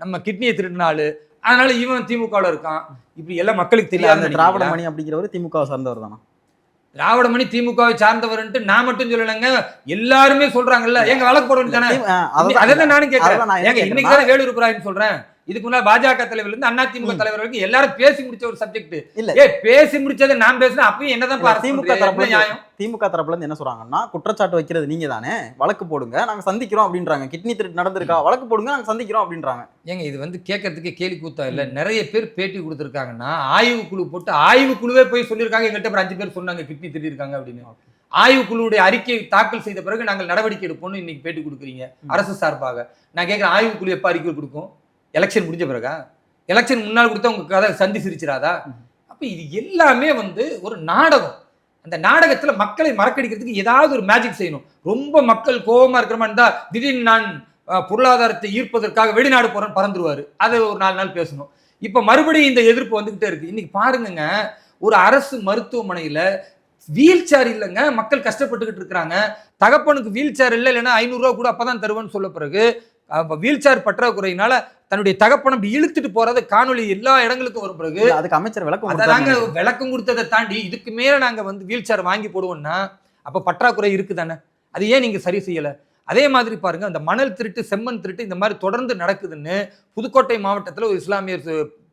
நம்ம கிட்னியை திருட்டினாலு அதனால இவன் திமுகவில் இருக்கான். இப்படி எல்லாம் மக்களுக்கு தெரியாது திராவிட மணி அப்படிங்கிறவர் திமுக சார்ந்தவர் தானா? திராவிட மணி திமுகவை சார்ந்தவர்ன்ட்டு நான் மட்டும் சொல்லலைங்க. எல்லாருமே சொல்றாங்கல்ல. எங்க வழக்கு போட வேண்டியதானே அதான் நானும் கேட்கறேன். இன்னைக்கு தானே வேலூர் சொல்றேன்? இதுக்கு முன்னாடி பாஜக தலைவர்ல இருந்து அண்ணா திமுக. தலைவர் வரைக்கும் எல்லாரும் பேசி முடிச்ச ஒரு சப்ஜெக்ட் இல்ல. ஏ பேசி முடிச்சதை நான் பேசினா அப்பயும் என்னதான் திமுக? தரப்புல நியாயம்? திமுக தரப்புல இருந்து என்ன சொல்றாங்கன்னா குற்றச்சாட்டு வைக்கிறது நீங்க தானே வழக்கு போடுங்க நாங்க சந்திக்கிறோம் அப்படின்றாங்க. கிட்னி திருட்டு நடந்திருக்கா வழக்கு போடுங்க நாங்க சந்திக்கிறோம் அப்படின்றாங்க. ஏங்க இது வந்து கேட்கறதுக்கே கேலி கூத்தா இல்ல. நிறைய பேர் பேட்டி கொடுத்துருக்காங்கன்னா ஆய்வு குழு போட்டு ஆய்வு குழுவே போய் சொல்லியிருக்காங்க. எங்கள்கிட்ட ஒரு அஞ்சு பேர் சொன்னாங்க கிட்னி திருடிருக்காங்க அப்படின்னு. ஆய்வு குழுவுடைய அறிக்கை தாக்கல் செய்த பிறகு நாங்கள் நடவடிக்கை எடுப்போம்னு இன்னைக்கு பேட்டி கொடுக்குறீங்க. அரசு சார்பாக. நான் கேட்குறேன் ஆய்வு குழு எப்போ அறிக்கை கொடுக்கும்? எலெக்ஷன் முடிஞ்ச பிறகா? எலெக்ஷன் முன்னால் கொடுத்தா உங்க கதை சந்தி சிரிச்சிடாதா அப்போ இது எல்லாமே வந்து ஒரு நாடகம். அந்த நாடகத்தில் மக்களை மறக்கடிக்கிறதுக்கு ஏதாவது ஒரு மேஜிக் செய்யணும். ரொம்ப மக்கள் கோபமாக இருக்கிற மாதிரி இருந்தால் திடீர்னு நான் பொருளாதாரத்தை ஈர்ப்பதற்காக வெளிநாடு போகிறேன் பறந்துருவார். அதை ஒரு நாலு நாள் பேசணும். இப்போ மறுபடியும் இந்த எதிர்ப்பு வந்துக்கிட்டே இருக்குது இன்றைக்கி பாருங்கங்க ஒரு அரசு மருத்துவமனையில் வீல் சேர் இல்லைங்க. மக்கள் கஷ்டப்பட்டுக்கிட்டு இருக்கிறாங்க. தகப்பனுக்கு வீல் சேர் இல்லை இல்லைன்னா ஐநூறுரூவா கூட அப்போ தான் தருவேன்னு சொல்ல பிறகு வீல் சேர் பற்றாக்குறையினால தன்னுடைய தகப்பனை அப்படி இழுத்துட்டு போறது காணொளி எல்லா இடங்களுக்கும் வரும் பிறகு அதுக்கு அமைச்சர் விளக்கம் அதை நாங்க. விளக்கம் கொடுத்ததை தாண்டி இதுக்கு மேல நாங்க வந்து வீல் சேர் வாங்கி போடுவோம்னா அப்ப பற்றாக்குறை இருக்குதானே? அது ஏன் நீங்க சரி செய்யல? அதே மாதிரி பாருங்க அந்த மணல் திருட்டு செம்மண் திருட்டு இந்த மாதிரி தொடர்ந்து நடக்குதுன்னு புதுக்கோட்டை மாவட்டத்துல ஒரு இஸ்லாமியர்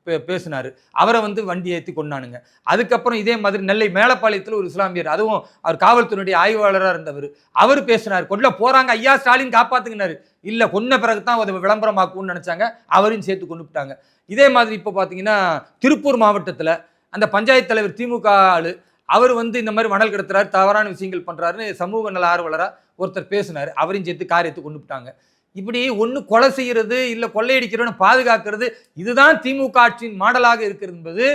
பே- பேசினார். அவரை வந்து வண்டி ஏற்றி கொண்டானுங்க அதுக்கப்புறம் இதே மாதிரி நெல்லை மேலப்பாளையத்தில் ஒரு இஸ்லாமியர் அதுவும் அவர் காவல்துறையுடைய ஆய்வாளராக இருந்தவர் அவர் பேசினார். கொள்ள போகிறாங்க ஐயா ஸ்டாலின் காப்பாற்றுங்கினார் இல்லை கொன்ன பிறகு தான் அதை விளம்பரமாக்கும்னு நினச்சாங்க. அவரையும் சேர்த்து கொண்டு விட்டாங்க. இதே மாதிரி இப்போ பார்த்தீங்கன்னா திருப்பூர் மாவட்டத்தில் அந்த பஞ்சாயத்து தலைவர் திமுக ஆளு அவர் வந்து இந்த மாதிரி மணல் கிடத்துறாரு தவறான விஷயங்கள் பண்ணுறாருன்னு சமூக நல ஆர்வலராக ஒருத்தர் பேசினார். அவரையும் சேர்த்து காரியத்தை கொண்டு விட்டாங்க. இப்படி ஒன்று கொலை செய்யறது இல்லை கொள்ளையடிக்கிறோன்னு பாதுகாக்கிறது இதுதான் திமுக ஆட்சியின் மாடலாக இருக்கிறது என்பது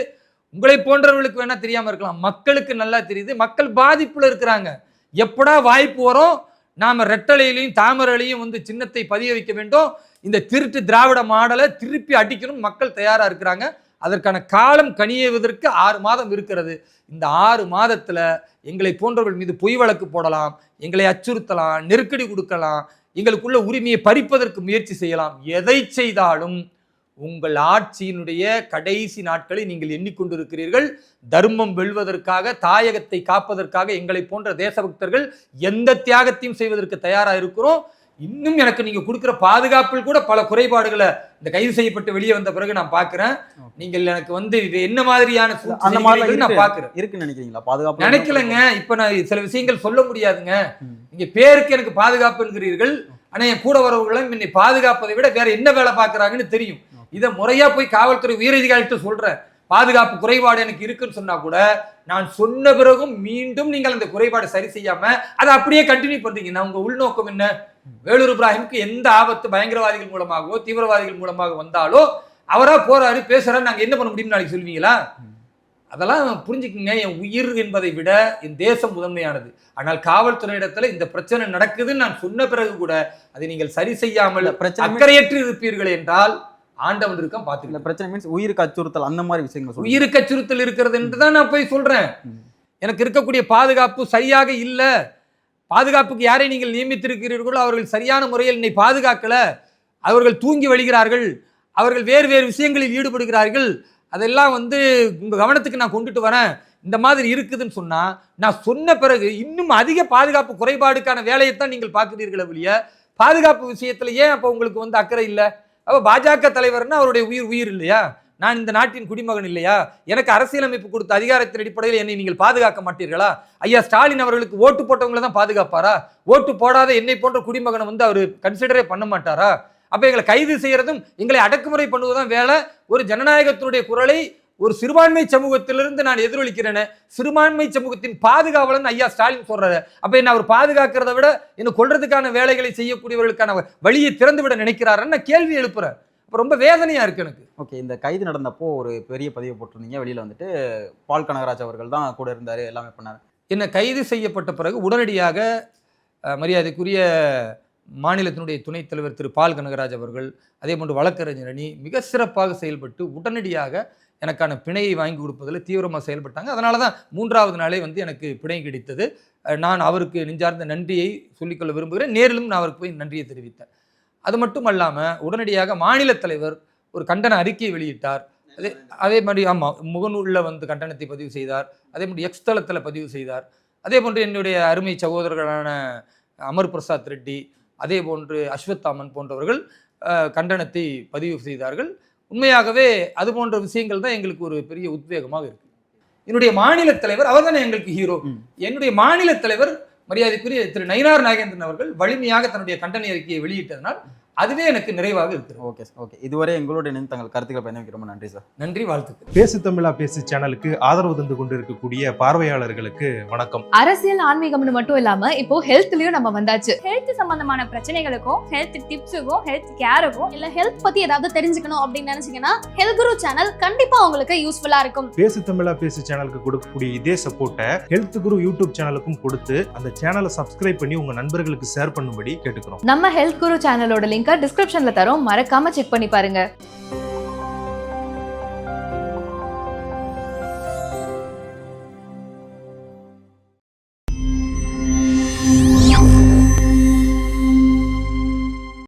உங்களை போன்றவர்களுக்கு வேணால் தெரியாமல் இருக்கலாம். மக்களுக்கு நல்லா தெரியுது. மக்கள் பாதிப்பில் இருக்கிறாங்க. எப்படா வாய்ப்பு வரும்? நாம் ரெட்டலையிலையும் தாமரையிலையும் வந்து சின்னத்தை பதிய வைக்க வேண்டும். இந்த திருட்டு திராவிட மாடலை திருப்பி அடிக்கணும் மக்கள் தயாராக இருக்கிறாங்க. அதற்கான காலம் கனியவதற்கு ஆறு மாதம் இருக்கிறது. இந்த ஆறு மாதத்தில் எங்களை போன்றவர்கள் மீது பொய் வழக்கு போடலாம். எங்களை அச்சுறுத்தலாம். நெருக்கடி கொடுக்கலாம். எங்களுக்குள்ள உரிமையை பறிப்பதற்கு முயற்சி செய்யலாம். எதை செய்தாலும் உங்கள் ஆட்சியினுடைய கடைசி நாட்களை நீங்கள் எண்ணிக்கொண்டிருக்கிறீர்கள். தர்மம் வெல்வதற்காக தாயகத்தை காப்பதற்காக எங்களை போன்ற தேசபக்தர்கள் எந்த தியாகத்தையும் செய்வதற்கு தயாராக இருக்கிறோம். இன்னும் எனக்கு நீங்க கொடுக்கிற பாதுகாப்பில் கூட பல குறைபாடுகளை இந்த கைது செய்யப்பட்டு வெளியே வந்த பிறகு நான் பார்க்கிறேன். நீங்கள் எனக்கு வந்து இது என்ன மாதிரியான அந்த செய்கிறீர்கள் நான். பார்க்கிறேன். இருக்குன்னு நினைக்கிறீங்களா? பாதுகாப்பு நினைக்கலங்க. இப்ப நான் சில விஷயங்கள் சொல்ல முடியாதுங்க. ம். நீங்க பேருக்கு எனக்கு பாதுகாப்புங்கிறீர்கள் ஆனா என் கூட வரவர்களும் என்னை பாதுகாப்பதை விட வேற என்ன வேலை பார்க்கறாங்கன்னு தெரியும். இதை முறையா போய் காவல்துறை உயரதிகாரிகிட்ட சொல்றேன். பாதுகாப்பு குறைபாடு எனக்கு இருக்குன்னு சொன்னா கூட நான் சொன்ன பிறகும் மீண்டும் நீங்கள் அந்த குறைபாடு சரி செய்யாம அதை அப்படியே கண்டினியூ பண்றீங்க. நான் உங்க உள்நோக்கம் என்ன? வேலூர் இப்ராஹிமுக்கு எந்த ஆபத்து பயங்கரவாதிகள் மூலமாகவோ தீவிரவாதிகள் மூலமாக வந்தாலோ அவரா போறாரு பேசுறாரு நாங்க என்ன பண்ண முடியும்னு நாளைக்கு சொல்வீங்களா? அதெல்லாம் புரிஞ்சுக்குங்க. என் உயிர் என்பதை விட என் தேசம் முதன்மையானது. ஆனால் காவல்துறையிடத்துல இந்த பிரச்சனை நடக்குதுன்னு நான் சொன்ன பிறகு கூட அதை நீங்கள் சரி செய்யாமல் அக்கறையற்று இருப்பீர்கள் என்றால் ஆண்டவன் இருக்கான் இந்த பாத்துக்கலாம் பிரச்சனை மீன்ஸ் உயிருக்கு அச்சுறுத்தல் அந்த மாதிரி விஷயங்கள். உயிருக்கு அச்சுறுத்தல் இருக்கிறது என்று தான் நான் போய் சொல்றேன். ம். எனக்கு இருக்கக்கூடிய பாதுகாப்பு சரியாக இல்ல. பாதுகாப்புக்கு யாரை நீங்கள் நியமித்திருக்கிறீர்களோ அவர்கள் சரியான முறையில் என்னை பாதுகாக்கல. அவர்கள் தூங்கி வழிகிறார்கள். அவர்கள் வேறு வேறு விஷயங்களில் ஈடுபடுகிறார்கள். அதெல்லாம் வந்து உங்க கவனத்துக்கு நான் கொண்டுட்டு வரேன். இந்த மாதிரி இருக்குதுன்னு சொன்னா நான் சொன்ன பிறகு இன்னும் அதிக பாதுகாப்பு குறைபாடுக்கான வேலையைத்தான் நீங்கள் பார்க்கிறீர்களே ஒழிய பாதுகாப்பு விஷயத்துல ஏன் அப்போ உங்களுக்கு வந்து அக்கறை இல்லை? அப்போ பாஜக தலைவர்னா அவருடைய உயிர் உயிர் இல்லையா? நான் இந்த நாட்டின் குடிமகன் இல்லையா? எனக்கு அரசியலமைப்பு கொடுத்த அதிகாரத்தின் அடிப்படையில் என்னை நீங்கள் பாதுகாக்க மாட்டீர்களா? ஐயா ஸ்டாலின் அவர்களுக்கு ஓட்டு போட்டவங்களை தான் பாதுகாப்பாரா? ஓட்டு போடாத என்னை போன்ற குடிமகனை வந்து அவர் கன்சிடரே பண்ண மாட்டாரா? அப்போ எங்களை கைது செய்கிறதும் எங்களை அடக்குமுறை பண்ணுவதும் வேலை. ஒரு ஜனநாயகத்தினுடைய குரலை ஒரு சிறுபான்மை சமூகத்திலிருந்து நான் எதிரொலிக்கிறேன்னு சிறுபான்மை சமூகத்தின் பாதுகாவலன் ஐயா ஸ்டாலின் சொல்றாரு. அப்ப என்ன அவர் பாதுகாக்கிறத விட என்ன கொல்றதுக்கான வேலைகளை செய்யக்கூடியவர்களுக்கான வழியை திறந்து விட நினைக்கிறாருன்னு நான் கேள்வி எழுப்புறேன். அப்ப ரொம்ப வேதனையா இருக்கு எனக்கு. ஓகே இந்த கைது நடந்தப்போ ஒரு பெரிய பதிவு போட்டிருந்தீங்க. வெளியில வந்துட்டு பால் கனகராஜ் அவர்கள் தான் கூட இருந்தாரு எல்லாமே பண்ணாரு. என்னை கைது செய்யப்பட்ட பிறகு உடனடியாக மரியாதைக்குரிய மாநிலத்தினுடைய துணைத் தலைவர் திரு பால் கனகராஜ் அவர்கள் அதே போன்று வழக்கறிஞர் அணி மிக சிறப்பாக செயல்பட்டு உடனடியாக எனக்கான பிணையை வாங்கி கொடுப்பதில் தீவிரமாக செயல்பட்டாங்க. அதனால தான் மூன்றாவது நாளே வந்து எனக்கு பிணை கிடைத்தது. நான் அவருக்கு நெஞ்சார்ந்த நன்றியை சொல்லிக்கொள்ள விரும்புகிறேன். நேரிலும் நான் அவருக்கு போய் நன்றியை தெரிவித்தேன். அது மட்டும் அல்லாமல் உடனடியாக மாநில தலைவர் ஒரு கண்டன அறிக்கையை வெளியிட்டார். அதே அதே மாதிரி ஆமாம் முகநூலில் வந்து கண்டனத்தை பதிவு செய்தார். அதே மாதிரி எக்ஸ் தளத்தில் பதிவு செய்தார். அதே போன்று என்னுடைய அருமை சகோதரர்களான அமர் பிரசாத் ரெட்டி அதே போன்று அஸ்வத்தாமன் போன்றவர்கள் கண்டனத்தை பதிவு செய்தார்கள். உண்மையாகவே அது போன்ற விஷயங்கள் தான் எங்களுக்கு ஒரு பெரிய உத்வேகமாக இருக்கு என்னுடைய மாநில தலைவர் அவர் தானே எங்களுக்கு ஹீரோ. என்னுடைய மாநில தலைவர் மரியாதைக்குரிய திரு நயினார் நாகேந்திரன் அவர்கள் வலிமையாக தன்னுடைய கண்டன அறிக்கையை வெளியிட்டதனால் அதுவே எனக்கு நிறைவாக இருக்கிறது. Okay sir. ஓகே. இதுவரை எங்களோட இணைந்து தங்கள் கருத்துக்களை பயணிக்க ரொம்ப நன்றி சார். நன்றி வாழ்த்துக்கள். பேசு தமிழா பேசு சேனலுக்கு ஆதரவு தந்து கொண்டிருக்கக்கூடிய பார்வையாளர்களுக்கு வணக்கம். அரசியல் ஆன்மீகம்னு மட்டும் இல்லாம இப்போ ஹெல்த்லயும் நம்ம வந்தாச்சு. ஹெல்த் சம்பந்தமான பிரச்சனைகளுக்கும் ஹெல்த் டிப்ஸுக்கும் ஹெல்த் கேருக்கும் இல்ல ஹெல்த் பத்தி ஏதாவது தெரிஞ்சுக்கணும் அப்படின்னு நினைச்சீங்கன்னா ஹெல்த் குரு சேனல் கண்டிப்பா உங்களுக்கு யூஸ்ஃபுல்லா இருக்கும். பேசு தமிழா பேசு சேனலுக்கு கொடுக்கக்கூடிய இதே சப்போர்ட்டை ஹெல்த் குரு யூடியூப் சேனலுக்கும் கொடுத்து அந்த சேனலை சப்ஸ்கிரைப் பண்ணி உங்க நண்பர்களுக்கு ஷேர் பண்ணும்படி கேட்டுக்கிறோம். நம்ம ஹெல்த் குரு சேனலோட லிங்கை டிஸ்கிரிப்ஷன்ல தரோம். மறக்காம செக் பண்ணி பாருங்க.